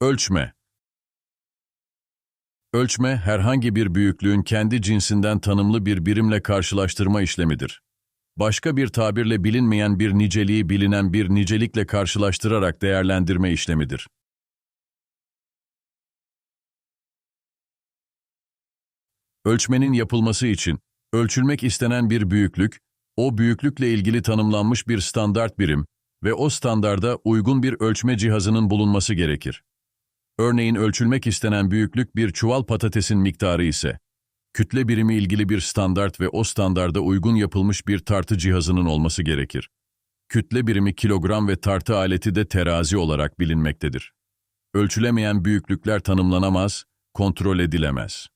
Ölçme Ölçme, herhangi bir büyüklüğün kendi cinsinden tanımlı bir birimle karşılaştırma işlemidir. Başka bir tabirle bilinmeyen bir niceliği bilinen bir nicelikle karşılaştırarak değerlendirme işlemidir. Ölçmenin yapılması için, ölçülmek istenen bir büyüklük, o büyüklükle ilgili tanımlanmış bir standart birim ve o standarda uygun bir ölçme cihazının bulunması gerekir. Örneğin ölçülmek istenen büyüklük bir çuval patatesin miktarı ise, kütle birimi ilgili bir standart ve o standarda uygun yapılmış bir tartı cihazının olması gerekir. Kütle birimi kilogram ve tartı aleti de terazi olarak bilinmektedir. Ölçülemeyen büyüklükler tanımlanamaz, kontrol edilemez.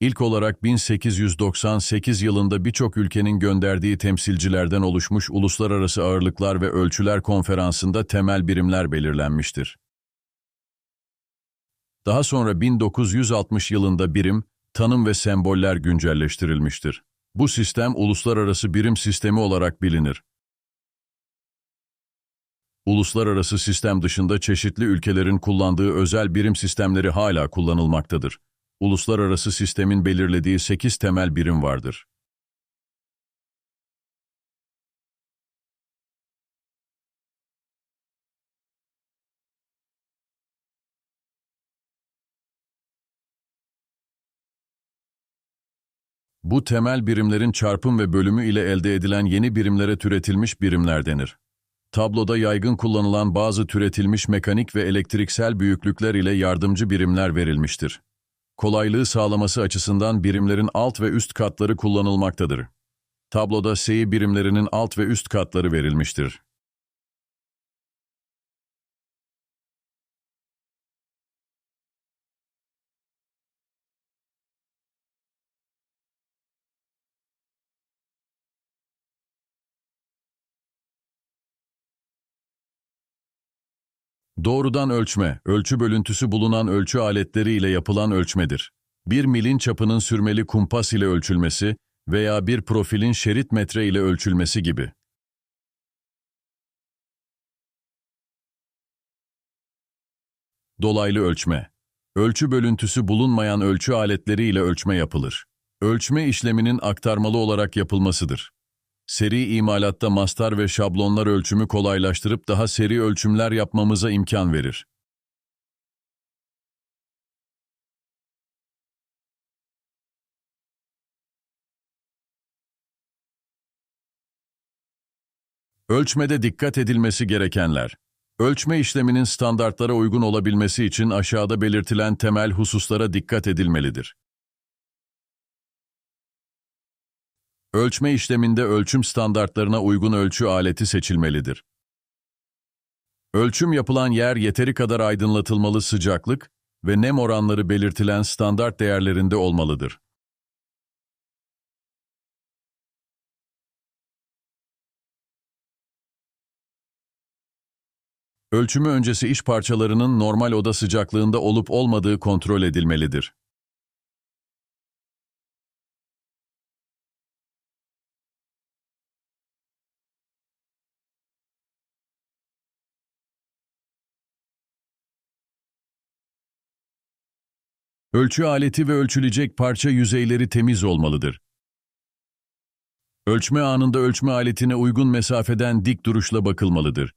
İlk olarak 1898 yılında birçok ülkenin gönderdiği temsilcilerden oluşmuş Uluslararası Ağırlıklar ve Ölçüler Konferansı'nda temel birimler belirlenmiştir. Daha sonra 1960 yılında birim, tanım ve semboller güncelleştirilmiştir. Bu sistem uluslararası birim sistemi olarak bilinir. Uluslararası sistem dışında çeşitli ülkelerin kullandığı özel birim sistemleri hala kullanılmaktadır uluslararası sistemin belirlediği 8 temel birim vardır. Bu temel birimlerin çarpım ve bölümü ile elde edilen yeni birimlere türetilmiş birimler denir. Tabloda yaygın kullanılan bazı türetilmiş mekanik ve elektriksel büyüklükler ile yardımcı birimler verilmiştir kolaylığı sağlaması açısından birimlerin alt ve üst katları kullanılmaktadır. Tabloda SEI birimlerinin alt ve üst katları verilmiştir. Doğrudan ölçme, ölçü bölüntüsü bulunan ölçü aletleri ile yapılan ölçmedir. Bir milin çapının sürmeli kumpas ile ölçülmesi veya bir profilin şerit metre ile ölçülmesi gibi. Dolaylı ölçme. Ölçü bölüntüsü bulunmayan ölçü aletleri ile ölçme yapılır. Ölçme işleminin aktarmalı olarak yapılmasıdır. Seri imalatta mastar ve şablonlar ölçümü kolaylaştırıp daha seri ölçümler yapmamıza imkan verir. Ölçmede dikkat edilmesi gerekenler. Ölçme işleminin standartlara uygun olabilmesi için aşağıda belirtilen temel hususlara dikkat edilmelidir. Ölçme işleminde ölçüm standartlarına uygun ölçü aleti seçilmelidir. Ölçüm yapılan yer yeteri kadar aydınlatılmalı sıcaklık ve nem oranları belirtilen standart değerlerinde olmalıdır. Ölçümü öncesi iş parçalarının normal oda sıcaklığında olup olmadığı kontrol edilmelidir. Ölçü aleti ve ölçülecek parça yüzeyleri temiz olmalıdır. Ölçme anında ölçme aletine uygun mesafeden dik duruşla bakılmalıdır.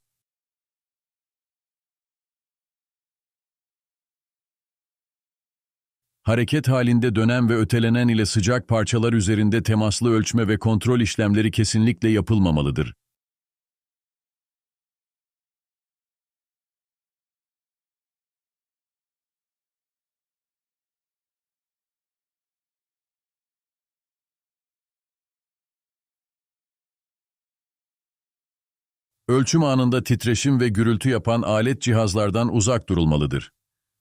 Hareket halinde dönen ve ötelenen ile sıcak parçalar üzerinde temaslı ölçme ve kontrol işlemleri kesinlikle yapılmamalıdır. Ölçüm anında titreşim ve gürültü yapan alet cihazlardan uzak durulmalıdır.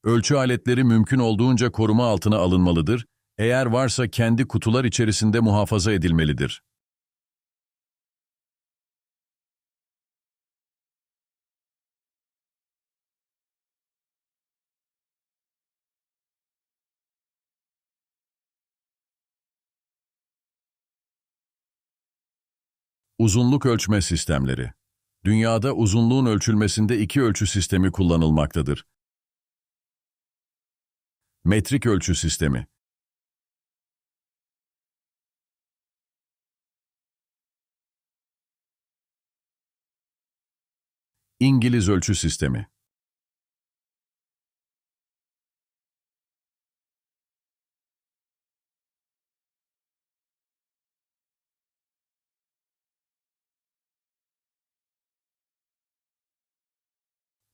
Ölçü aletleri mümkün olduğunca koruma altına alınmalıdır, eğer varsa kendi kutular içerisinde muhafaza edilmelidir. Uzunluk ölçme sistemleri Dünyada uzunluğun ölçülmesinde iki ölçü sistemi kullanılmaktadır. Metrik ölçü sistemi. İngiliz ölçü sistemi.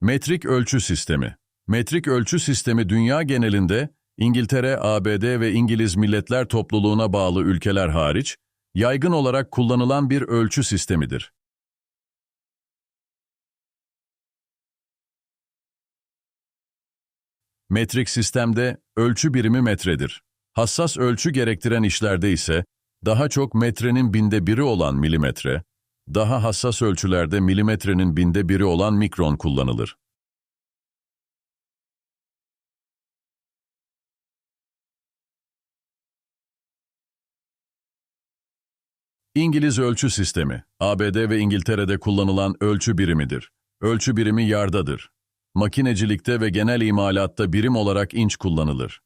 Metrik ölçü sistemi. Metrik ölçü sistemi dünya genelinde İngiltere, ABD ve İngiliz Milletler Topluluğuna bağlı ülkeler hariç yaygın olarak kullanılan bir ölçü sistemidir. Metrik sistemde ölçü birimi metredir. Hassas ölçü gerektiren işlerde ise daha çok metrenin binde biri olan milimetre, daha hassas ölçülerde milimetrenin binde biri olan mikron kullanılır. İngiliz ölçü sistemi, ABD ve İngiltere'de kullanılan ölçü birimidir. Ölçü birimi yardadır. Makinecilikte ve genel imalatta birim olarak inç kullanılır.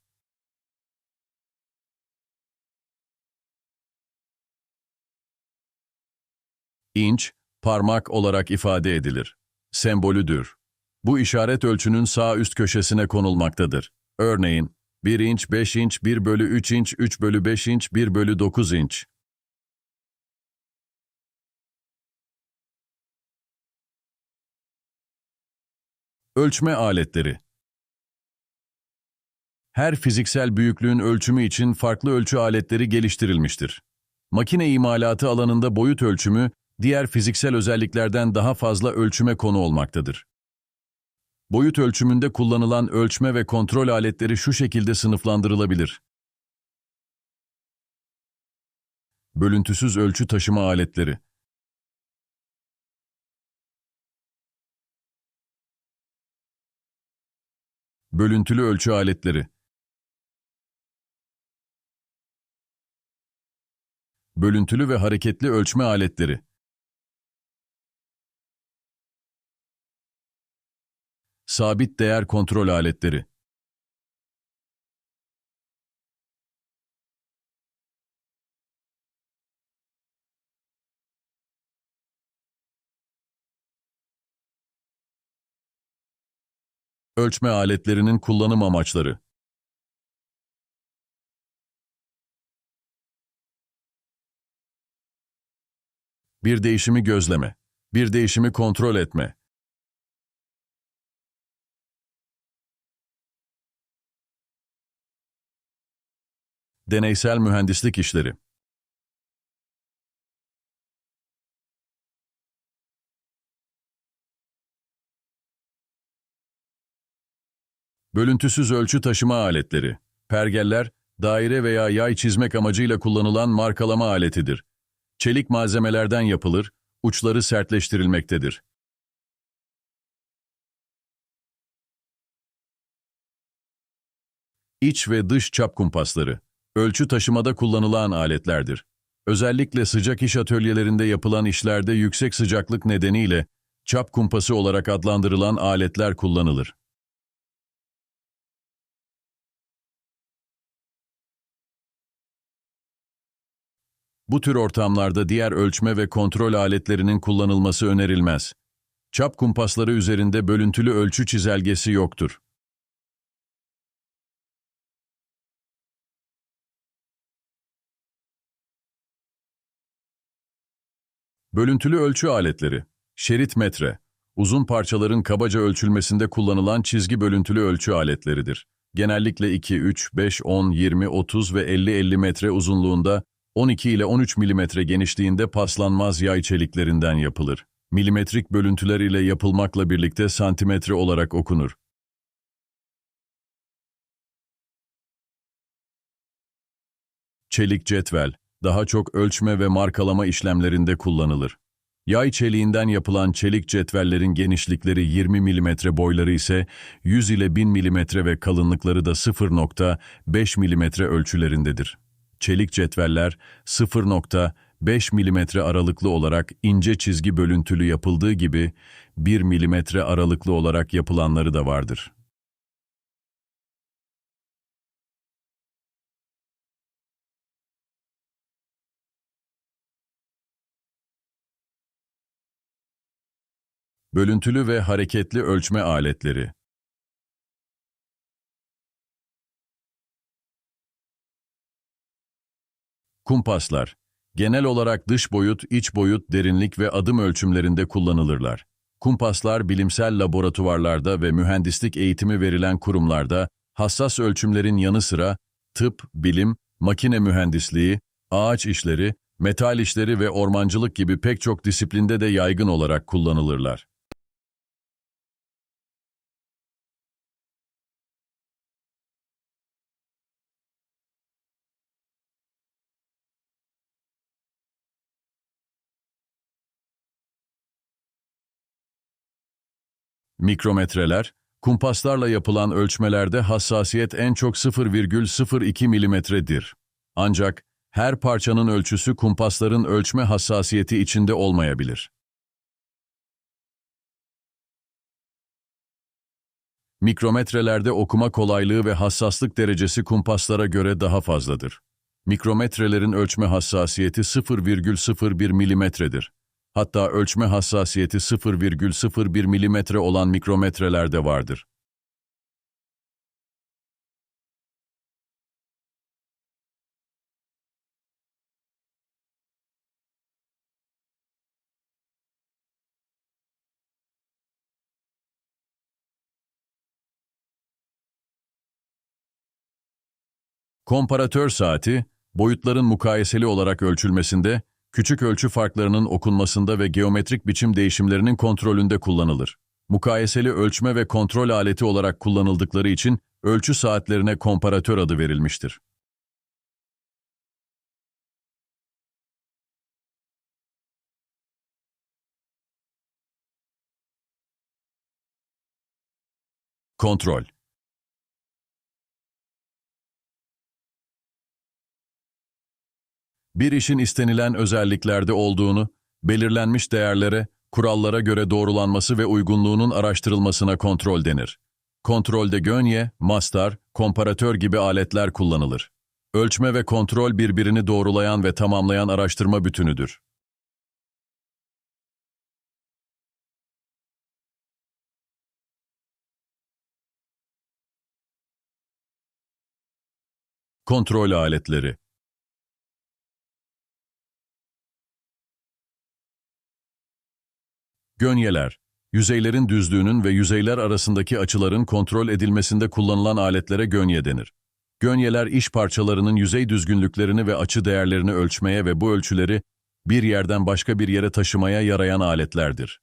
İnç, parmak olarak ifade edilir. Sembolüdür. Bu işaret ölçünün sağ üst köşesine konulmaktadır. Örneğin, 1 inç, 5 inç, 1 bölü 3 inç, 3 bölü 5 inç, 1 bölü 9 inç. Ölçme aletleri Her fiziksel büyüklüğün ölçümü için farklı ölçü aletleri geliştirilmiştir. Makine imalatı alanında boyut ölçümü, diğer fiziksel özelliklerden daha fazla ölçüme konu olmaktadır. Boyut ölçümünde kullanılan ölçme ve kontrol aletleri şu şekilde sınıflandırılabilir. Bölüntüsüz ölçü taşıma aletleri Bölüntülü ölçü aletleri Bölüntülü ve hareketli ölçme aletleri Sabit değer kontrol aletleri. Ölçme aletlerinin kullanım amaçları. Bir değişimi gözleme, bir değişimi kontrol etme. Deneysel mühendislik işleri Bölüntüsüz ölçü taşıma aletleri. Pergeller, daire veya yay çizmek amacıyla kullanılan markalama aletidir. Çelik malzemelerden yapılır, uçları sertleştirilmektedir. İç ve dış çap kumpasları. Ölçü taşımada kullanılan aletlerdir. Özellikle sıcak iş atölyelerinde yapılan işlerde yüksek sıcaklık nedeniyle çap kumpası olarak adlandırılan aletler kullanılır. Bu tür ortamlarda diğer ölçme ve kontrol aletlerinin kullanılması önerilmez. Çap kumpasları üzerinde bölüntülü ölçü çizelgesi yoktur. Bölüntülü ölçü aletleri, şerit metre, uzun parçaların kabaca ölçülmesinde kullanılan çizgi bölüntülü ölçü aletleridir. Genellikle 2, 3, 5, 10, 20, 30 ve 50-50 metre uzunluğunda 12 ile 13 milimetre genişliğinde paslanmaz yay çeliklerinden yapılır. Milimetrik bölüntüler ile yapılmakla birlikte santimetre olarak okunur. Çelik cetvel, daha çok ölçme ve markalama işlemlerinde kullanılır. Yay çeliğinden yapılan çelik cetvellerin genişlikleri 20 mm boyları ise 100 ile 1000 mm ve kalınlıkları da 0.5 mm ölçülerindedir. Çelik cetveller 0.5 5 mm aralıklı olarak ince çizgi bölüntülü yapıldığı gibi 1 mm aralıklı olarak yapılanları da vardır. Bölüntülü ve hareketli ölçme aletleri Kumpaslar Genel olarak dış boyut, iç boyut, derinlik ve adım ölçümlerinde kullanılırlar. Kumpaslar bilimsel laboratuvarlarda ve mühendislik eğitimi verilen kurumlarda hassas ölçümlerin yanı sıra tıp, bilim, makine mühendisliği, ağaç işleri, metal işleri ve ormancılık gibi pek çok disiplinde de yaygın olarak kullanılırlar. Mikrometreler, kumpaslarla yapılan ölçmelerde hassasiyet en çok 0,02 milimetredir. Ancak her parçanın ölçüsü kumpasların ölçme hassasiyeti içinde olmayabilir. Mikrometrelerde okuma kolaylığı ve hassaslık derecesi kumpaslara göre daha fazladır. Mikrometrelerin ölçme hassasiyeti 0,01 milimetredir. Hatta ölçme hassasiyeti 0,01 milimetre olan mikrometreler de vardır. Komparatör saati, boyutların mukayeseli olarak ölçülmesinde, küçük ölçü farklarının okunmasında ve geometrik biçim değişimlerinin kontrolünde kullanılır. Mukayeseli ölçme ve kontrol aleti olarak kullanıldıkları için ölçü saatlerine komparatör adı verilmiştir. Kontrol bir işin istenilen özelliklerde olduğunu, belirlenmiş değerlere, kurallara göre doğrulanması ve uygunluğunun araştırılmasına kontrol denir. Kontrolde gönye, mastar, komparatör gibi aletler kullanılır. Ölçme ve kontrol birbirini doğrulayan ve tamamlayan araştırma bütünüdür. Kontrol aletleri Gönyeler, yüzeylerin düzlüğünün ve yüzeyler arasındaki açıların kontrol edilmesinde kullanılan aletlere gönye denir. Gönyeler iş parçalarının yüzey düzgünlüklerini ve açı değerlerini ölçmeye ve bu ölçüleri bir yerden başka bir yere taşımaya yarayan aletlerdir.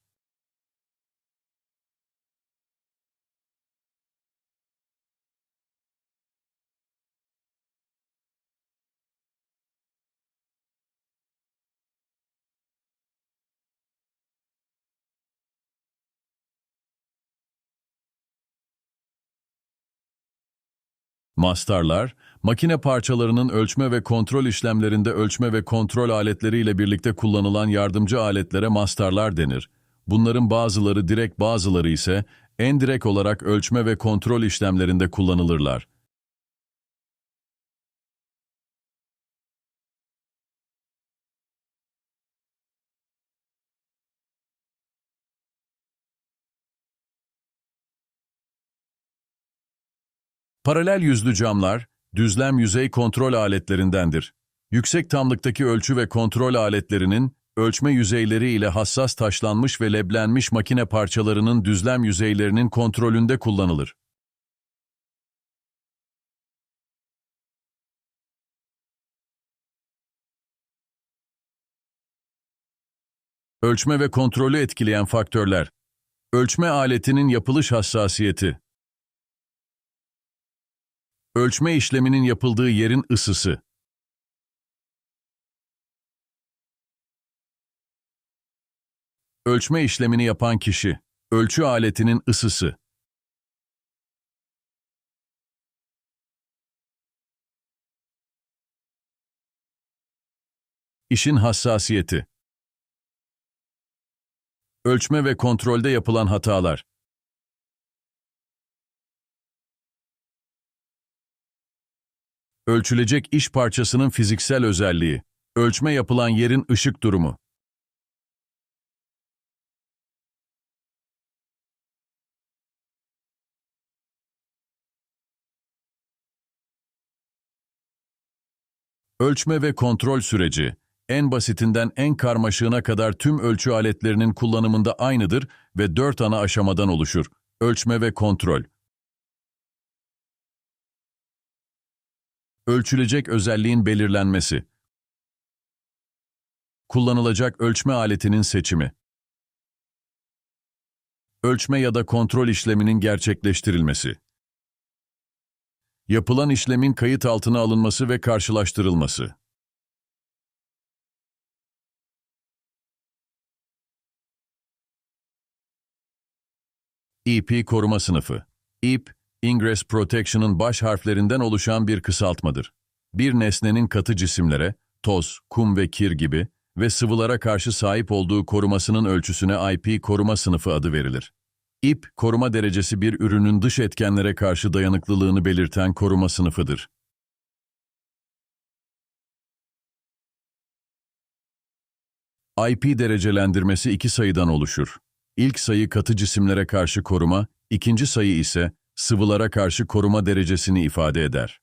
Mastarlar, makine parçalarının ölçme ve kontrol işlemlerinde ölçme ve kontrol aletleriyle birlikte kullanılan yardımcı aletlere mastarlar denir. Bunların bazıları direkt bazıları ise endirekt olarak ölçme ve kontrol işlemlerinde kullanılırlar. Paralel yüzlü camlar, düzlem yüzey kontrol aletlerindendir. Yüksek tamlıktaki ölçü ve kontrol aletlerinin, ölçme yüzeyleri ile hassas taşlanmış ve leblenmiş makine parçalarının düzlem yüzeylerinin kontrolünde kullanılır. Ölçme ve kontrolü etkileyen faktörler. Ölçme aletinin yapılış hassasiyeti. Ölçme işleminin yapıldığı yerin ısısı. Ölçme işlemini yapan kişi. Ölçü aletinin ısısı. İşin hassasiyeti. Ölçme ve kontrolde yapılan hatalar. Ölçülecek iş parçasının fiziksel özelliği. Ölçme yapılan yerin ışık durumu. Ölçme ve kontrol süreci, en basitinden en karmaşığına kadar tüm ölçü aletlerinin kullanımında aynıdır ve dört ana aşamadan oluşur. Ölçme ve kontrol. Ölçülecek özelliğin belirlenmesi. Kullanılacak ölçme aletinin seçimi. Ölçme ya da kontrol işleminin gerçekleştirilmesi. Yapılan işlemin kayıt altına alınması ve karşılaştırılması. EP koruma sınıfı. EP, Ingress Protection'ın baş harflerinden oluşan bir kısaltmadır. Bir nesnenin katı cisimlere, toz, kum ve kir gibi ve sıvılara karşı sahip olduğu korumasının ölçüsüne IP koruma sınıfı adı verilir. İP, koruma derecesi bir ürünün dış etkenlere karşı dayanıklılığını belirten koruma sınıfıdır. IP derecelendirmesi iki sayıdan oluşur. İlk sayı katı cisimlere karşı koruma, ikinci sayı ise sıvılara karşı koruma derecesini ifade eder.